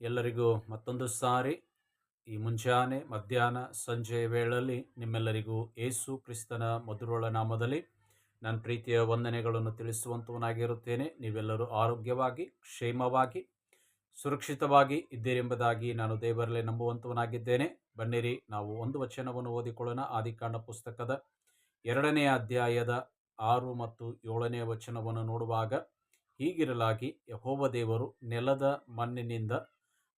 ಎಲ್ಲರಿಗೂ ಮತ್ತೊಂದು ಸಾರಿ. ಈ ಮುಂಜಾನೆ, ಮಧ್ಯಾಹ್ನ, ಸಂಜೆ ವೇಳೆಯಲ್ಲಿ ನಿಮ್ಮೆಲ್ಲರಿಗೂ ಏಸು ಕ್ರಿಸ್ತನ ಮಧುರೋಳ ನಾಮದಲ್ಲಿ ನನ್ನ ಪ್ರೀತಿಯ ವಂದನೆಗಳನ್ನು ತಿಳಿಸುವಂತವನಾಗಿರುತ್ತೇನೆ. ನೀವೆಲ್ಲರೂ ಆರೋಗ್ಯವಾಗಿ, ಕ್ಷೇಮವಾಗಿ, ಸುರಕ್ಷಿತವಾಗಿ ಇದ್ದೀರೆಂಬುದಾಗಿ ನಾನು ದೇವರಲ್ಲೇ ನಂಬುವಂತವನಾಗಿದ್ದೇನೆ. ಬನ್ನಿರಿ, ನಾವು ಒಂದು ವಚನವನ್ನು ಓದಿಕೊಳ್ಳೋಣ. ಆದಿಕಾಂಡ ಪುಸ್ತಕದ ಎರಡನೆಯ ಅಧ್ಯಾಯದ ಆರು ಮತ್ತು ಏಳನೆಯ ವಚನವನ್ನು ನೋಡುವಾಗ, ಹೀಗಿರಲಾಗಿ ಯಹೋವ ದೇವರು ನೆಲದ ಮಣ್ಣಿನಿಂದ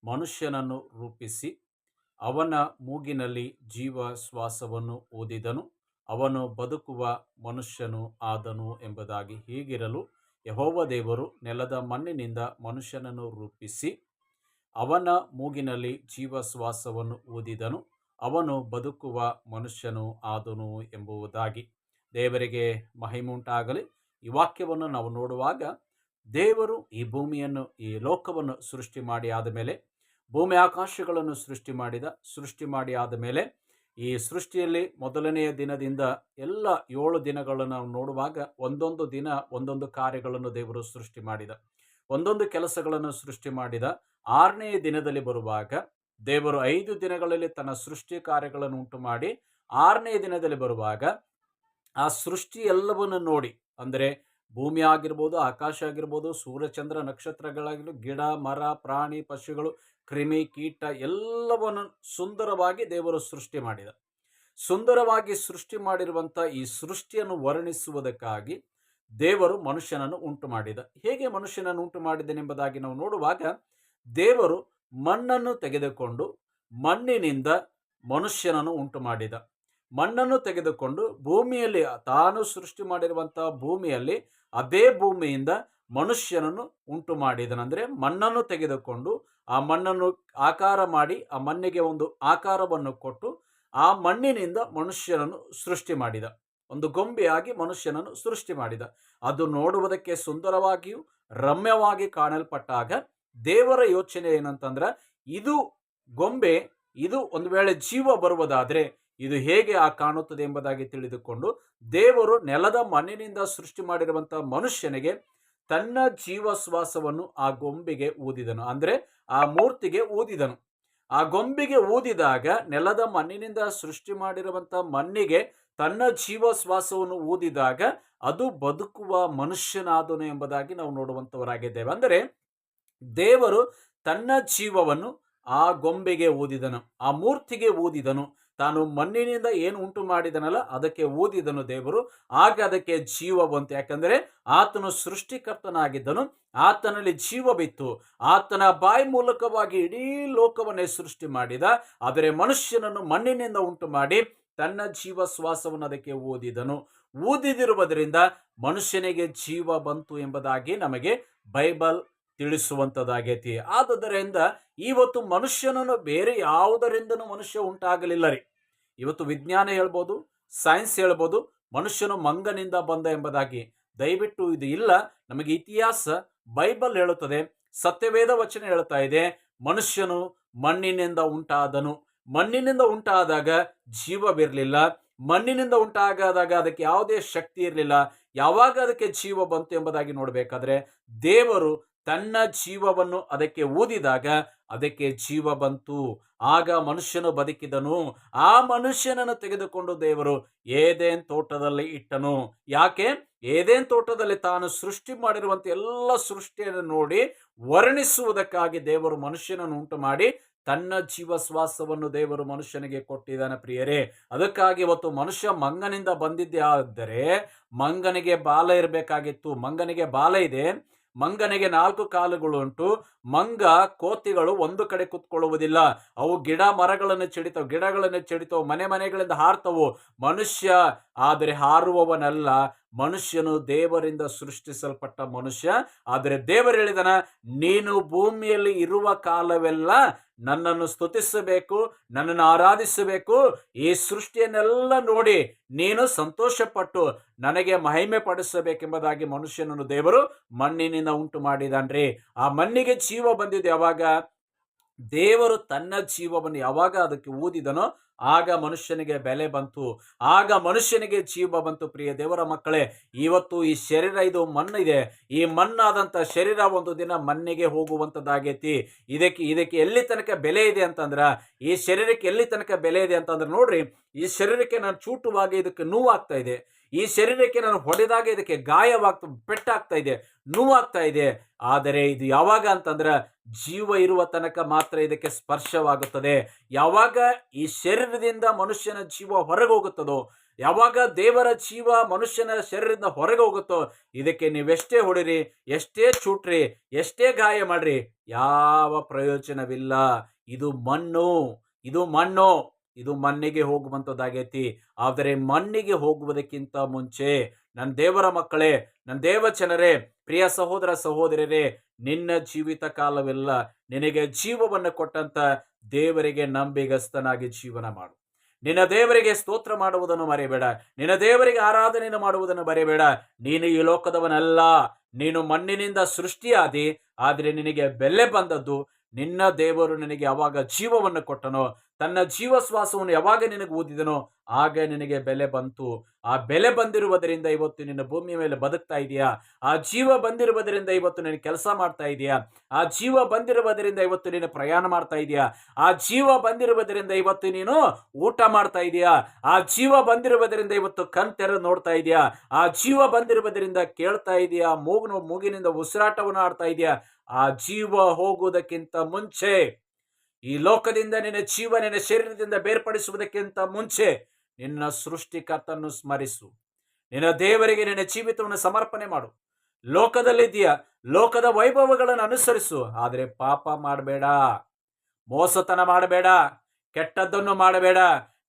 ಮನುಷ್ಯನನ್ನು ರೂಪಿಸಿ ಅವನ ಮೂಗಿನಲ್ಲಿ ಜೀವ ಶ್ವಾಸವನ್ನು ಓದಿದನು ಅವನು ಬದುಕುವ ಮನುಷ್ಯನು ಆದನು ಎಂಬುದಾಗಿ ಹೀಗಿರಲು ಯಹೋವ ದೇವರು ನೆಲದ ಮಣ್ಣಿನಿಂದ ಮನುಷ್ಯನನ್ನು ರೂಪಿಸಿ ಅವನ ಮೂಗಿನಲ್ಲಿ ಜೀವ ಶ್ವಾಸವನ್ನು ಊದಿದನು. ಅವನು ಬದುಕುವ ಮನುಷ್ಯನು ಆದನು ಎಂಬುದಾಗಿ ದೇವರಿಗೆ ಮಹಿಮುಂಟಾಗಲಿ ಈ ವಾಕ್ಯವನ್ನು ನಾವು ನೋಡುವಾಗ ದೇವರು ಈ ಭೂಮಿಯನ್ನು, ಈ ಲೋಕವನ್ನು ಸೃಷ್ಟಿ ಮಾಡಿ ಆದ ಮೇಲೆ ಭೂಮಿ ಆಕಾಶಗಳನ್ನು ಸೃಷ್ಟಿ ಮಾಡಿದ, ಸೃಷ್ಟಿ ಮಾಡಿ ಆದ ಮೇಲೆ ಈ ಸೃಷ್ಟಿಯಲ್ಲಿ ಮೊದಲನೆಯ ದಿನದಿಂದ ಎಲ್ಲ ಏಳು ದಿನಗಳನ್ನು ನಾವು ನೋಡುವಾಗ ಒಂದೊಂದು ದಿನ ಒಂದೊಂದು ಕಾರ್ಯಗಳನ್ನು ದೇವರು ಸೃಷ್ಟಿ ಮಾಡಿದ. ಒಂದೊಂದು ಕೆಲಸಗಳನ್ನು ಸೃಷ್ಟಿ ಮಾಡಿದ. ಆರನೆಯ ದಿನದಲ್ಲಿ ಬರುವಾಗ ದೇವರು ಐದು ದಿನಗಳಲ್ಲಿ ತನ್ನ ಸೃಷ್ಟಿ ಕಾರ್ಯಗಳನ್ನು ಉಂಟು ಮಾಡಿ ಆರನೇ ದಿನದಲ್ಲಿ ಬರುವಾಗ ಆ ಸೃಷ್ಟಿ ಎಲ್ಲವನ್ನು ನೋಡಿ, ಅಂದರೆ ಭೂಮಿ ಆಗಿರ್ಬೋದು ಆಕಾಶ ಆಗಿರ್ಬೋದು ಸೂರ್ಯಚಂದ್ರ ನಕ್ಷತ್ರಗಳಾಗಿರ್ಬೋದು, ಗಿಡ, ಮರ, ಪ್ರಾಣಿ, ಪಶುಗಳು ಕ್ರಿಮಿ ಕೀಟ ಎಲ್ಲವನ್ನು ಸುಂದರವಾಗಿ ದೇವರು ಸೃಷ್ಟಿ ಮಾಡಿದ. ಸುಂದರವಾಗಿ ಸೃಷ್ಟಿ ಮಾಡಿರುವಂಥ ಈ ಸೃಷ್ಟಿಯನ್ನು ವರ್ಣಿಸುವುದಕ್ಕಾಗಿ ದೇವರು ಮನುಷ್ಯನನ್ನು ಉಂಟು ಮಾಡಿದ. ಹೇಗೆ ಮನುಷ್ಯನನ್ನು ಉಂಟು ಮಾಡಿದನೆಂಬುದಾಗಿ ನಾವು ನೋಡುವಾಗ ದೇವರು ಮಣ್ಣನ್ನು ತೆಗೆದುಕೊಂಡು ಮಣ್ಣಿನಿಂದ ಮನುಷ್ಯನನ್ನು ಉಂಟು ಮಾಡಿದ. ಮಣ್ಣನ್ನು ತೆಗೆದುಕೊಂಡು ಭೂಮಿಯಲ್ಲಿ ತಾನು ಸೃಷ್ಟಿ ಮಾಡಿರುವಂತಹ ಭೂಮಿಯಲ್ಲಿ ಅದೇ ಭೂಮಿಯಿಂದ ಮನುಷ್ಯನನ್ನು ಉಂಟು ಮಾಡಿದನಂದರೆ ಮಣ್ಣನ್ನು ತೆಗೆದುಕೊಂಡು ಆ ಮಣ್ಣನ್ನು ಆಕಾರ ಮಾಡಿ ಆ ಮಣ್ಣಿಗೆ ಒಂದು ಆಕಾರವನ್ನು ಕೊಟ್ಟು ಆ ಮಣ್ಣಿನಿಂದ ಮನುಷ್ಯನನ್ನು ಸೃಷ್ಟಿ ಮಾಡಿದ. ಒಂದು ಗೊಂಬೆಯಾಗಿ ಮನುಷ್ಯನನ್ನು ಸೃಷ್ಟಿ ಮಾಡಿದ. ಅದು ನೋಡುವುದಕ್ಕೆ ಸುಂದರವಾಗಿಯೂ ರಮ್ಯವಾಗಿ ಕಾಣಲ್ಪಟ್ಟಾಗ ದೇವರ ಯೋಚನೆ ಏನಂತಂದ್ರೆ ಇದು ಗೊಂಬೆ, ಇದು ಒಂದು ವೇಳೆ ಜೀವ ಬರುವುದಾದರೆ ಇದು ಹೇಗೆ ಆ ಕಾಣುತ್ತದೆ ಎಂಬುದಾಗಿ ತಿಳಿದುಕೊಂಡು ದೇವರು ನೆಲದ ಮಣ್ಣಿನಿಂದ ಸೃಷ್ಟಿ ಮಾಡಿರುವಂತಹ ಮನುಷ್ಯನಿಗೆ ತನ್ನ ಜೀವಶ್ವಾಸವನ್ನು ಆ ಗೊಂಬೆಗೆ ಊದಿದನು. ಅಂದರೆ ಆ ಮೂರ್ತಿಗೆ ಊದಿದನು. ಆ ಗೊಂಬೆಗೆ ಊದಿದಾಗ ನೆಲದ ಮಣ್ಣಿನಿಂದ ಸೃಷ್ಟಿ ಮಾಡಿರುವಂಥ ಮಣ್ಣಿಗೆ ತನ್ನ ಜೀವಶ್ವಾಸವನ್ನು ಊದಿದಾಗ ಅದು ಬದುಕುವ ಮನುಷ್ಯನಾದನು ಎಂಬುದಾಗಿ ನಾವು ನೋಡುವಂತವರಾಗಿದ್ದೇವೆ ಅಂದರೆ ದೇವರು ತನ್ನ ಜೀವವನ್ನು ಆ ಗೊಂಬೆಗೆ ಊದಿದನು, ಆ ಮೂರ್ತಿಗೆ ಊದಿದನು. ತಾನು ಮಣ್ಣಿನಿಂದ ಏನು ಉಂಟು ಮಾಡಿದನಲ್ಲ ಅದಕ್ಕೆ ಊದಿದನು ದೇವರು. ಆಗ ಅದಕ್ಕೆ ಜೀವ ಬಂತು. ಯಾಕಂದರೆ ಆತನು ಸೃಷ್ಟಿಕರ್ತನಾಗಿದ್ದನು. ಆತನಲ್ಲಿ ಜೀವ ಬಿತ್ತು. ಆತನ ಬಾಯಿ ಮೂಲಕವಾಗಿ ಇಡೀ ಲೋಕವನ್ನೇ ಸೃಷ್ಟಿ ಮಾಡಿದ. ಆದರೆ ಮನುಷ್ಯನನ್ನು ಮಣ್ಣಿನಿಂದ ಉಂಟು ಮಾಡಿ ತನ್ನ ಜೀವ ಶ್ವಾಸವನ್ನು ಅದಕ್ಕೆ ಓದಿದನು ಊದಿದಿರುವುದರಿಂದ ಮನುಷ್ಯನಿಗೆ ಜೀವ ಬಂತು ಎಂಬುದಾಗಿ ನಮಗೆ ಬೈಬಲ್ ತಿಳಿಸುವಂಥದ್ದಾಗೈತಿ ಆದುದರಿಂದ ಇವತ್ತು ಮನುಷ್ಯನನ್ನು ಬೇರೆ ಯಾವುದರಿಂದನೂ ಮನುಷ್ಯ ಉಂಟಾಗಲಿಲ್ಲ ರೀ. ಇವತ್ತು ವಿಜ್ಞಾನ ಹೇಳ್ಬೋದು ಸೈನ್ಸ್ ಹೇಳ್ಬೋದು, ಮನುಷ್ಯನು ಮಂಗನಿಂದ ಬಂದ ಎಂಬುದಾಗಿ. ದಯವಿಟ್ಟು ಇದು ಇಲ್ಲ, ನಮಗೆ ಇತಿಹಾಸ, ಬೈಬಲ್ ಹೇಳುತ್ತದೆ, ಸತ್ಯವೇದ ವಚನ ಹೇಳ್ತಾ ಇದೆ, ಮನುಷ್ಯನು ಮಣ್ಣಿನಿಂದ ಉಂಟಾದನು. ಮಣ್ಣಿನಿಂದ ಉಂಟಾದಾಗ ಜೀವವಿರಲಿಲ್ಲ ಮಣ್ಣಿನಿಂದ ಉಂಟಾಗದಾಗ ಅದಕ್ಕೆ ಯಾವುದೇ ಶಕ್ತಿ ಇರಲಿಲ್ಲ, ಯಾವಾಗ ಅದಕ್ಕೆ ಜೀವ ಬಂತು ಎಂಬುದಾಗಿ ನೋಡಬೇಕಾದ್ರೆ ದೇವರು ತನ್ನ ಜೀವವನ್ನು ಅದಕ್ಕೆ ಊದಿದಾಗ ಅದಕ್ಕೆ ಜೀವ ಬಂತು. ಆಗ ಮನುಷ್ಯನು ಬದುಕಿದನು. ಆ ಮನುಷ್ಯನನ್ನು ತೆಗೆದುಕೊಂಡು ದೇವರು ಏದೇನ್ ತೋಟದಲ್ಲಿ ಇಟ್ಟನು. ಯಾಕೆ? ಏದೇನ್ ತೋಟದಲ್ಲಿ ತಾನು ಸೃಷ್ಟಿ ಮಾಡಿರುವಂತ ಎಲ್ಲ ಸೃಷ್ಟಿಯನ್ನು ನೋಡಿ ವರ್ಣಿಸುವುದಕ್ಕಾಗಿ ದೇವರು ಮನುಷ್ಯನನ್ನು ಉಂಟು ಮಾಡಿ ತನ್ನ ಜೀವ ಶ್ವಾಸವನ್ನು ದೇವರು ಮನುಷ್ಯನಿಗೆ ಕೊಟ್ಟಿದ್ದಾನೆ ಪ್ರಿಯರೇ. ಅದಕ್ಕಾಗಿ ಇವತ್ತು ಮನುಷ್ಯ ಮಂಗನಿಂದ ಬಂದಿದ್ದೇ ಆದರೆ ಮಂಗನಿಗೆ ಬಾಲ ಇರಬೇಕಾಗಿತ್ತು. ಮಂಗನಿಗೆ ಬಾಲ ಇದೆ. ಮಂಗನಿಗೆ ನಾಲ್ಕು ಕಾಲುಗಳು ಉಂಟು. ಮಂಗ, ಕೋತಿಗಳು ಒಂದು ಕಡೆ ಕುತ್ಕೊಳ್ಳುವುದಿಲ್ಲ. ಅವು ಗಿಡ ಮರಗಳನ್ನು ಚಿಡಿತವು. ಗಿಡಗಳನ್ನು ಚಿಡಿತವು. ಮನೆ ಮನೆಗಳಿಂದ ಹಾರ್ತವು. ಮನುಷ್ಯ ಆದರೆ ಹಾರುವವನಲ್ಲ. ಮನುಷ್ಯನು ದೇವರಿಂದ ಸೃಷ್ಟಿಸಲ್ಪಟ್ಟ ಮನುಷ್ಯ. ಆದರೆ ದೇವರು ಹೇಳಿದನ, ನೀನು ಭೂಮಿಯಲ್ಲಿ ಇರುವ ಕಾಲವೆಲ್ಲ ನನ್ನನ್ನು ಸ್ತುತಿಸಬೇಕು, ನನ್ನನ್ನು ಆರಾಧಿಸಬೇಕು. ಈ ಸೃಷ್ಟಿಯನ್ನೆಲ್ಲ ನೋಡಿ ನೀನು ಸಂತೋಷಪಟ್ಟು ನನಗೆ ಮಹಿಮೆ ಪಡಿಸಬೇಕೆಂಬುದಾಗಿ ಮನುಷ್ಯನನ್ನು ದೇವರು ಮಣ್ಣಿನಿಂದ ಉಂಟು ಮಾಡಿದನ್ರಿ ಆ ಮಣ್ಣಿಗೆ ಜೀವ ಬಂದಿದೆ ಯಾವಾಗ? ದೇವರು ತನ್ನ ಜೀವವನ್ನು ಯಾವಾಗ ಅದಕ್ಕೆ ಊದಿದನೋ ಆಗ ಮನುಷ್ಯನಿಗೆ ಬೆಲೆ ಬಂತು, ಆಗ ಮನುಷ್ಯನಿಗೆ ಜೀವ ಬಂತು. ಪ್ರಿಯ ದೇವರ ಮಕ್ಕಳೇ, ಇವತ್ತು ಈ ಶರೀರ ಇದು ಮಣ್ಣಿದೆ. ಈ ಮಣ್ಣಾದಂಥ ಶರೀರ ಒಂದು ದಿನ ಮಣ್ಣಿಗೆ ಹೋಗುವಂಥದ್ದಾಗೈತಿ. ಇದಕ್ಕೆ ಇದಕ್ಕೆ ಎಲ್ಲಿ ತನಕ ಬೆಲೆ ಇದೆ ಅಂತಂದ್ರೆ, ಈ ಶರೀರಕ್ಕೆ ಎಲ್ಲಿ ತನಕ ಬೆಲೆ ಇದೆ ಅಂತಂದ್ರೆ ನೋಡ್ರಿ, ಈ ಶರೀರಕ್ಕೆ ನಾನು ಚೂಟುವಾಗಿ ಇದಕ್ಕೆ ನೋವಾಗ್ತಾ ಇದೆ. ಈ ಶರೀರಕ್ಕೆ ನಾನು ಹೊಡೆದಾಗ ಇದಕ್ಕೆ ಗಾಯವಾಗ್ತಾ, ಪೆಟ್ಟಾಗ್ತಾ ಇದೆ, ನೋವಾಗ್ತಾ ಇದೆ. ಆದರೆ ಇದು ಯಾವಾಗ ಅಂತಂದ್ರೆ ಜೀವ ಇರುವ ತನಕ ಮಾತ್ರ ಇದಕ್ಕೆ ಸ್ಪರ್ಶವಾಗುತ್ತದೆ. ಯಾವಾಗ ಈ ಶರೀರದಿಂದ ಮನುಷ್ಯನ ಜೀವ ಹೊರಗೆ ಹೋಗುತ್ತದೋ ಯಾವಾಗ ದೇವರ ಜೀವ ಮನುಷ್ಯನ ಶರೀರದಿಂದ ಹೊರಗೆ ಹೋಗುತ್ತೋ ಇದಕ್ಕೆ ನೀವೆಷ್ಟೇ ಹೊಡಿರಿ, ಎಷ್ಟೇ ಚೂಟ್ರಿ, ಎಷ್ಟೇ ಗಾಯ ಮಾಡ್ರಿ, ಯಾವ ಪ್ರಯೋಜನವಿಲ್ಲ. ಇದು ಮಣ್ಣು ಇದು ಮಣ್ಣು. ಇದು ಮಣ್ಣಿಗೆ ಹೋಗುವಂಥದ್ದಾಗೈತಿ. ಆದರೆ ಮಣ್ಣಿಗೆ ಹೋಗುವುದಕ್ಕಿಂತ ಮುಂಚೆ ನನ್ನ ದೇವರ ಮಕ್ಕಳೇ ನನ್ನ ದೇವಚನರೇ ಪ್ರಿಯ ಸಹೋದರ ಸಹೋದರರೇ, ನಿನ್ನ ಜೀವಿತ ಕಾಲವೆಲ್ಲ ನಿನಗೆ ಜೀವವನ್ನು ಕೊಟ್ಟಂತ ದೇವರಿಗೆ ನಂಬಿಗಸ್ತನಾಗಿ ಜೀವನ ಮಾಡು. ನಿನ್ನ ದೇವರಿಗೆ ಸ್ತೋತ್ರ ಮಾಡುವುದನ್ನು ಮರೆಯಬೇಡ ನಿನ್ನ ದೇವರಿಗೆ ಆರಾಧನೆಯನ್ನು ಮಾಡುವುದನ್ನು ಮರೆಯಬೇಡ ನೀನು ಈ ಲೋಕದವನಲ್ಲ. ನೀನು ಮಣ್ಣಿನಿಂದ ಸೃಷ್ಟಿಯಾದಿ. ಆದರೆ ನಿನಗೆ ಬೆಲೆ ಬಂದದ್ದು ನಿನ್ನ ದೇವರು ನಿನಗೆ ಯಾವಾಗ ಜೀವವನ್ನು ಕೊಟ್ಟನೋ, ತನ್ನ ಜೀವಶ್ವಾಸವನ್ನು ಯಾವಾಗ ನಿನಗೆ ಊದಿದನೋ, ಆಗ ನಿನಗೆ ಬೆಲೆ ಬಂತು. ಆ ಬೆಲೆ ಬಂದಿರುವುದರಿಂದ ಇವತ್ತು ನಿನ್ನ ಭೂಮಿಯ ಮೇಲೆ ಬದುಕ್ತಾ ಇದೆಯಾ? ಆ ಜೀವ ಬಂದಿರುವುದರಿಂದ ಇವತ್ತು ನೀನು ಕೆಲಸ ಮಾಡ್ತಾ ಇದೆಯಾ? ಆ ಜೀವ ಬಂದಿರುವುದರಿಂದ ಇವತ್ತು ನೀನು ಪ್ರಯಾಣ ಮಾಡ್ತಾ ಇದೆಯಾ? ಆ ಜೀವ ಬಂದಿರುವುದರಿಂದ ಇವತ್ತು ನೀನು ಊಟ ಮಾಡ್ತಾ ಇದೆಯಾ? ಆ ಜೀವ ಬಂದಿರುವುದರಿಂದ ಇವತ್ತು ಕಣ್ ತೆರೆದು ನೋಡ್ತಾ ಇದೆಯಾ? ಆ ಜೀವ ಬಂದಿರುವುದರಿಂದ ಕೇಳ್ತಾ ಇದೆಯಾ? ಮೂಗಿನ ಮೂಗಿನಿಂದ ಉಸಿರಾಟವನ್ನು ಆಡ್ತಾ ಇದೆಯಾ? ಆ ಜೀವ ಹೋಗುವುದಕ್ಕಿಂತ ಮುಂಚೆ, ಈ ಲೋಕದಿಂದ ನಿನ್ನ ಜೀವ ನಿನ್ನ ಶರೀರದಿಂದ ಬೇರ್ಪಡಿಸುವುದಕ್ಕಿಂತ ಮುಂಚೆ ನಿನ್ನ ಸೃಷ್ಟಿಕರ್ತನ್ನು ಸ್ಮರಿಸು. ನಿನ್ನ ದೇವರಿಗೆ ನಿನ್ನ ಜೀವಿತವನ್ನು ಸಮರ್ಪಣೆ ಮಾಡು. ಲೋಕದಲ್ಲಿದ್ದೀಯ, ಲೋಕದ ವೈಭವಗಳನ್ನು ಅನುಸರಿಸು. ಆದರೆ ಪಾಪ ಮಾಡಬೇಡ. ಮೋಸತನ ಮಾಡಬೇಡ. ಕೆಟ್ಟದ್ದನ್ನು ಮಾಡಬೇಡ.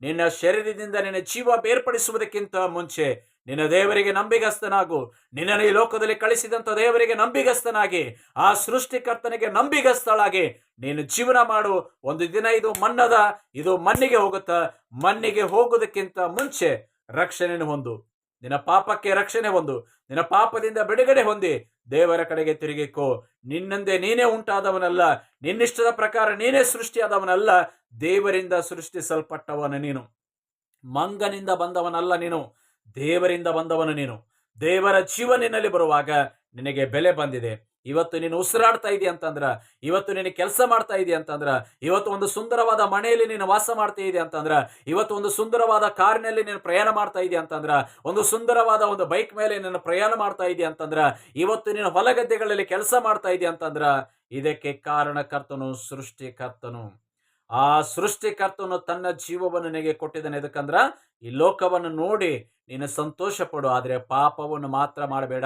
ನಿನ್ನ ಶರೀರದಿಂದ ನಿನ್ನ ಜೀವ ಬೇರ್ಪಡಿಸುವುದಕ್ಕಿಂತ ಮುಂಚೆ ನಿನ್ನ ದೇವರಿಗೆ ನಂಬಿಗಸ್ತನಾಗು. ನಿನ್ನನ್ನು ಈ ಲೋಕದಲ್ಲಿ ಕಳಿಸಿದಂಥ ದೇವರಿಗೆ ನಂಬಿಗಸ್ತನಾಗಿ. ಆ ಸೃಷ್ಟಿಕರ್ತನಿಗೆ ನಂಬಿಗಸ್ತಳಾಗಿ. ನೀನು ಜೀವನ ಮಾಡು. ಒಂದು ದಿನ ಇದು ಮಣ್ಣದ, ಇದು ಮಣ್ಣಿಗೆ ಹೋಗುತ್ತಾ? ಮಣ್ಣಿಗೆ ಹೋಗುವುದಕ್ಕಿಂತ ಮುಂಚೆ ರಕ್ಷಣೆ ಹೊಂದು. ನಿನ್ನ ಪಾಪಕ್ಕೆ ರಕ್ಷಣೆ ಹೊಂದು. ನಿನ್ನ ಪಾಪದಿಂದ ಬಿಡುಗಡೆ ಹೊಂದಿ. ದೇವರ ಕಡೆಗೆ ತಿರುಗಿಕೋ. ನಿನ್ನಂದೆ ನೀನೇ ಉಂಟಾದವನಲ್ಲ. ನಿನ್ನಿಷ್ಟದ ಪ್ರಕಾರ ನೀನೇ ಸೃಷ್ಟಿಯಾದವನಲ್ಲ. ದೇವರಿಂದ ಸೃಷ್ಟಿಸಲ್ಪಟ್ಟವನ ನೀನು. ಮಂಗನಿಂದ ಬಂದವನಲ್ಲ ನೀನು. ದೇವರಿಂದ ಬಂದವನು ನೀನು. ದೇವರ ಜೀವ ನಿನ್ನಲ್ಲಿ ಬರುವಾಗ ನಿನಗೆ ಬೆಲೆ ಬಂದಿದೆ. ಇವತ್ತು ನೀನು ಉಸಿರಾಡ್ತಾ ಇದೆಯಾ ಅಂತಂದ್ರ, ಇವತ್ತು ನೀನು ಕೆಲಸ ಮಾಡ್ತಾ ಇದೆಯಾ ಅಂತಂದ್ರ, ಇವತ್ತು ಒಂದು ಸುಂದರವಾದ ಮನೆಯಲ್ಲಿ ನೀನು ವಾಸ ಮಾಡ್ತಾ ಇದೆಯಾ ಅಂತಂದ್ರ, ಇವತ್ತು ಒಂದು ಸುಂದರವಾದ ಕಾರಿನಲ್ಲಿ ನೀನು ಪ್ರಯಾಣ ಮಾಡ್ತಾ ಇದೆಯಾ ಅಂತಂದ್ರ, ಒಂದು ಸುಂದರವಾದ ಒಂದು ಬೈಕ್ ಮೇಲೆ ನೀನು ಪ್ರಯಾಣ ಮಾಡ್ತಾ ಇದೆಯಾ ಅಂತಂದ್ರ, ಇವತ್ತು ನೀನು ಹೊಲಗದ್ದೆಗಳಲ್ಲಿ ಕೆಲಸ ಮಾಡ್ತಾ ಇದೆಯಾ ಅಂತಂದ್ರ, ಇದಕ್ಕೆ ಕಾರಣಕರ್ತನು ಸೃಷ್ಟಿಕರ್ತನು. ಆ ಸೃಷ್ಟಿಕರ್ತನು ತನ್ನ ಜೀವವನ್ನು ನಿನಗೆ ಕೊಟ್ಟಿದ್ದಾನೆ. ಯಾಕಂದ್ರ ಈ ಲೋಕವನ್ನು ನೋಡಿ ನೀನು ಸಂತೋಷ ಪಡು ಆದರೆ ಪಾಪವನ್ನು ಮಾತ್ರ ಮಾಡಬೇಡ.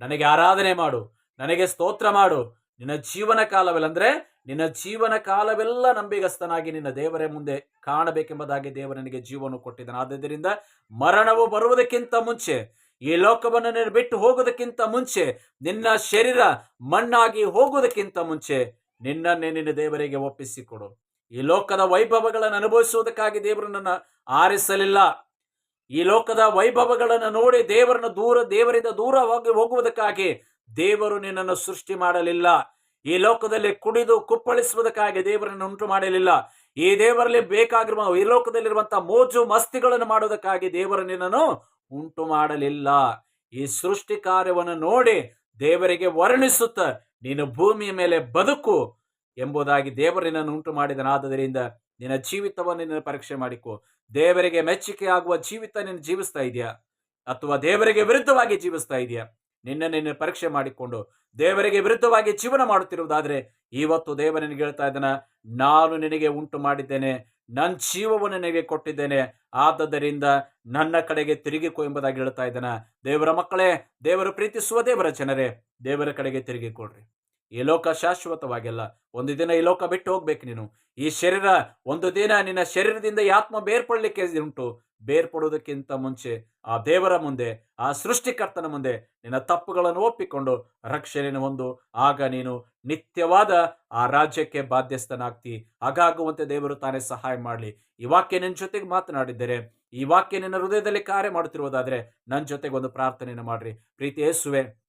ನನಗೆ ಆರಾಧನೆ ಮಾಡು, ನನಗೆ ಸ್ತೋತ್ರ ಮಾಡು. ನಿನ್ನ ಜೀವನ ಕಾಲವೆಲ್ಲ, ಅಂದ್ರೆ ನಿನ್ನ ಜೀವನ ಕಾಲವೆಲ್ಲ ನಂಬಿಗಸ್ತನಾಗಿ ನಿನ್ನ ದೇವರ ಮುಂದೆ ಕಾಣಬೇಕೆಂಬುದಾಗಿ ದೇವರು ನಿನಗೆ ಜೀವನ ಕೊಟ್ಟಿದ್ದಾನೆ. ಆದ್ದರಿಂದ ಮರಣವು ಬರುವುದಕ್ಕಿಂತ ಮುಂಚೆ, ಈ ಲೋಕವನ್ನು ನೀನು ಬಿಟ್ಟು ಹೋಗುವುದಕ್ಕಿಂತ ಮುಂಚೆ, ನಿನ್ನ ಶರೀರ ಮಣ್ಣಾಗಿ ಹೋಗುವುದಕ್ಕಿಂತ ಮುಂಚೆ ನಿನ್ನನ್ನೇ ನಿನ್ನ ದೇವರಿಗೆ ಒಪ್ಪಿಸಿಕೊಡು. ಈ ಲೋಕದ ವೈಭವಗಳನ್ನು ಅನುಭವಿಸುವುದಕ್ಕಾಗಿ ದೇವರನ್ನ ಆರಿಸಲಿಲ್ಲ. ಈ ಲೋಕದ ವೈಭವಗಳನ್ನು ನೋಡಿ ದೇವರನ್ನು ದೂರ, ದೇವರಿಂದ ದೂರವಾಗಿ ಹೋಗುವುದಕ್ಕಾಗಿ ದೇವರು ನಿನ್ನನ್ನು ಸೃಷ್ಟಿ ಮಾಡಲಿಲ್ಲ. ಈ ಲೋಕದಲ್ಲಿ ಕುಡಿದು ಕುಪ್ಪಳಿಸುವುದಕ್ಕಾಗಿ ದೇವರನ್ನು ಉಂಟು ಮಾಡಲಿಲ್ಲ. ಈ ದೇವರಲ್ಲಿ ಬೇಕಾಗಿರುವ, ಈ ಲೋಕದಲ್ಲಿರುವಂತಹ ಮೋಜು ಮಸ್ತಿಗಳನ್ನು ಮಾಡುವುದಕ್ಕಾಗಿ ದೇವರು ನಿನ್ನನ್ನು ಉಂಟು ಮಾಡಲಿಲ್ಲ. ಈ ಸೃಷ್ಟಿ ಕಾರ್ಯವನ್ನು ನೋಡಿ ದೇವರಿಗೆ ವರ್ಣಿಸುತ್ತ ನೀನು ಭೂಮಿಯ ಮೇಲೆ ಬದುಕು ಎಂಬುದಾಗಿ ದೇವರಿನನ್ನು ಉಂಟು ಮಾಡಿದನಾದ್ದರಿಂದ ನಿನ್ನ ಜೀವಿತವನ್ನು ನಿನ್ನ ಪರೀಕ್ಷೆ ಮಾಡಿಕೊ. ದೇವರಿಗೆ ಮೆಚ್ಚುಗೆ ಆಗುವ ಜೀವಿತ ನೀನು ಜೀವಿಸ್ತಾ ಇದೆಯಾ? ಅಥವಾ ದೇವರಿಗೆ ವಿರುದ್ಧವಾಗಿ ಜೀವಿಸ್ತಾ ಇದೆಯಾ? ನಿನ್ನ ನಿನ್ನ ಪರೀಕ್ಷೆ ಮಾಡಿಕೊಂಡು ದೇವರಿಗೆ ವಿರುದ್ಧವಾಗಿ ಜೀವನ ಮಾಡುತ್ತಿರುವುದಾದ್ರೆ ಇವತ್ತು ದೇವ ನಿನಗೆ ಹೇಳ್ತಾ ಇದ್ದಾನೆ, ನಾನು ನಿನಗೆ ಉಂಟು ಮಾಡಿದ್ದೇನೆ ನನ್ನ ಜೀವವನ್ನು ನಿನಗೆ ಕೊಟ್ಟಿದ್ದೇನೆ, ಆದ್ದರಿಂದ ನನ್ನ ಕಡೆಗೆ ತಿರುಗಿಕೊ ಎಂಬುದಾಗಿ ಹೇಳ್ತಾ ಇದ್ದಾನ. ದೇವರ ಮಕ್ಕಳೇ, ದೇವರು ಪ್ರೀತಿಸುವ ದೇವರ ಜನರೇ, ದೇವರ ಕಡೆಗೆ ತಿರುಗಿಕೊಡ್ರಿ ಈ ಲೋಕ ಶಾಶ್ವತವಾಗಿಲ್ಲ. ಒಂದು ದಿನ ಈ ಲೋಕ ಬಿಟ್ಟು ಹೋಗ್ಬೇಕು ನೀನು. ಈ ಶರೀರ, ಒಂದು ದಿನ ನಿನ್ನ ಶರೀರದಿಂದ ಈ ಆತ್ಮ ಬೇರ್ಪಡಲಿಕ್ಕೆ ಉಂಟು. ಬೇರ್ಪಡುವುದಕ್ಕಿಂತ ಮುಂಚೆ ಆ ದೇವರ ಮುಂದೆ, ಆ ಸೃಷ್ಟಿಕರ್ತನ ಮುಂದೆ ನಿನ್ನ ತಪ್ಪುಗಳನ್ನು ಒಪ್ಪಿಕೊಂಡು ರಕ್ಷಣೆಯನ್ನು ಒಂದು ಆಗ ನೀನು ನಿತ್ಯವಾದ ಆ ರಾಜ್ಯಕ್ಕೆ ಬಾಧ್ಯಸ್ಥನಾಗ್ತಿ. ಹಾಗಾಗುವಂತೆ ದೇವರು ತಾನೇ ಸಹಾಯ ಮಾಡಲಿ. ಈ ವಾಕ್ಯ ನಿನ್ನ ಜೊತೆಗೆ ಮಾತನಾಡಿದ್ದರೆ, ಈ ವಾಕ್ಯ ನಿನ್ನ ಹೃದಯದಲ್ಲಿ ಕಾರ್ಯ ಮಾಡುತ್ತಿರುವುದಾದರೆ ನನ್ನ ಜೊತೆಗೆ ಒಂದು ಪ್ರಾರ್ಥನೆಯನ್ನು ಮಾಡ್ರಿ. ಪ್ರೀತಿ ಯೇಸುವೆ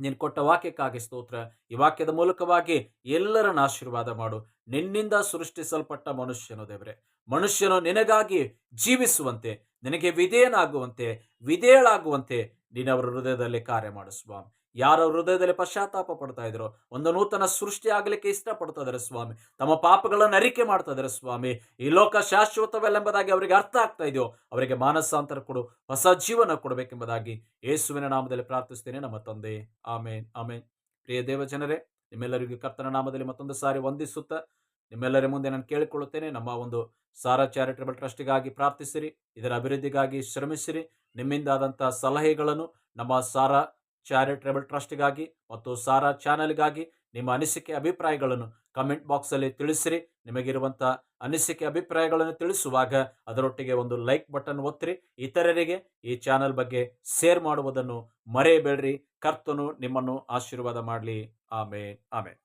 ನೀನು ಕೊಟ್ಟ ವಾಕ್ಯಕ್ಕಾಗಿ ಸ್ತೋತ್ರ. ಈ ವಾಕ್ಯದ ಮೂಲಕವಾಗಿ ಎಲ್ಲರನ್ನ ಆಶೀರ್ವಾದ ಮಾಡು. ನಿನ್ನಿಂದ ಸೃಷ್ಟಿಸಲ್ಪಟ್ಟ ಮನುಷ್ಯನು ದೇವರೇ. ಮನುಷ್ಯನು ನಿನಗಾಗಿ ಜೀವಿಸುವಂತೆ, ನಿನಗೆ ವಿಧೇಯನಾಗುವಂತೆ, ವಿಧೇಯಳಾಗುವಂತೆ ನೀನು ಹೃದಯದಲ್ಲಿ ಕಾರ್ಯ ಮಾಡು ಯಾರ ಹೃದಯದಲ್ಲಿ ಪಶ್ಚಾತ್ತಾಪ ಪಡ್ತಾ ಇದ್ರು. ಒಂದು ನೂತನ ಸೃಷ್ಟಿ ಆಗಲಿಕ್ಕೆ ಇಷ್ಟಪಡ್ತಾ ಸ್ವಾಮಿ. ತಮ್ಮ ಪಾಪಗಳನ್ನು ಅರಿಕೆ ಮಾಡ್ತಾ ಸ್ವಾಮಿ. ಈ ಲೋಕ ಶಾಶ್ವತವಲ್ಲೆಂಬುದಾಗಿ ಅವರಿಗೆ ಅರ್ಥ ಆಗ್ತಾ ಇದೆಯೋ, ಅವರಿಗೆ ಮಾನಸಾಂತರ ಕೊಡು, ಹೊಸ ಜೀವನ ಕೊಡಬೇಕೆಂಬುದಾಗಿ ಯೇಸುವಿನ ನಾಮದಲ್ಲಿ ಪ್ರಾರ್ಥಿಸ್ತೇನೆ ನಮ್ಮ ತಂದೆ. ಆಮೇನ್ ಆಮೇನ್. ಪ್ರಿಯ ದೇವಜನರೇ ನಿಮ್ಮೆಲ್ಲರಿಗೂ ಕರ್ತನ ನಾಮದಲ್ಲಿ ಮತ್ತೊಂದು ಸಾರಿ ವಂದಿಸುತ್ತಾ, ನಿಮ್ಮೆಲ್ಲರ ಮುಂದೆ ನಾನು ಕೇಳಿಕೊಳ್ಳುತ್ತೇನೆ, ನಮ್ಮ ಒಂದು ಸಾರಾ ಚಾರಿಟಬಲ್ ಟ್ರಸ್ಟ್ಗಾಗಿ ಪ್ರಾರ್ಥಿಸಿರಿ, ಇದರ ಅಭಿವೃದ್ಧಿಗಾಗಿ ಶ್ರಮಿಸಿರಿ ನಿಮ್ಮಿಂದಾದಂಥ ಸಲಹೆಗಳನ್ನು ನಮ್ಮ ಸಾರಾ ಚಾರಿಟಬಲ್ ಟ್ರಸ್ಟ್ಗಾಗಿ ಮತ್ತು ಸಾರಾ ಚಾನೆಲ್ಗಾಗಿ ನಿಮ್ಮ ಅನಿಸಿಕೆ ಅಭಿಪ್ರಾಯಗಳನ್ನು ಕಮೆಂಟ್ ಬಾಕ್ಸಲ್ಲಿ ತಿಳಿಸಿರಿ. ನಿಮಗಿರುವಂಥ ಅನಿಸಿಕೆ ಅಭಿಪ್ರಾಯಗಳನ್ನು ತಿಳಿಸುವಾಗ ಅದರೊಟ್ಟಿಗೆ ಒಂದು ಲೈಕ್ ಬಟನ್ ಒತ್ತಿರಿ. ಇತರರಿಗೆ ಈ ಚಾನೆಲ್ ಬಗ್ಗೆ ಶೇರ್ ಮಾಡುವುದನ್ನು ಮರೆಯಬೇಡ್ರಿ. ಕರ್ತನು ನಿಮ್ಮನ್ನು ಆಶೀರ್ವಾದ ಮಾಡಲಿ. ಆಮೇನ್. ಆಮೇನ್.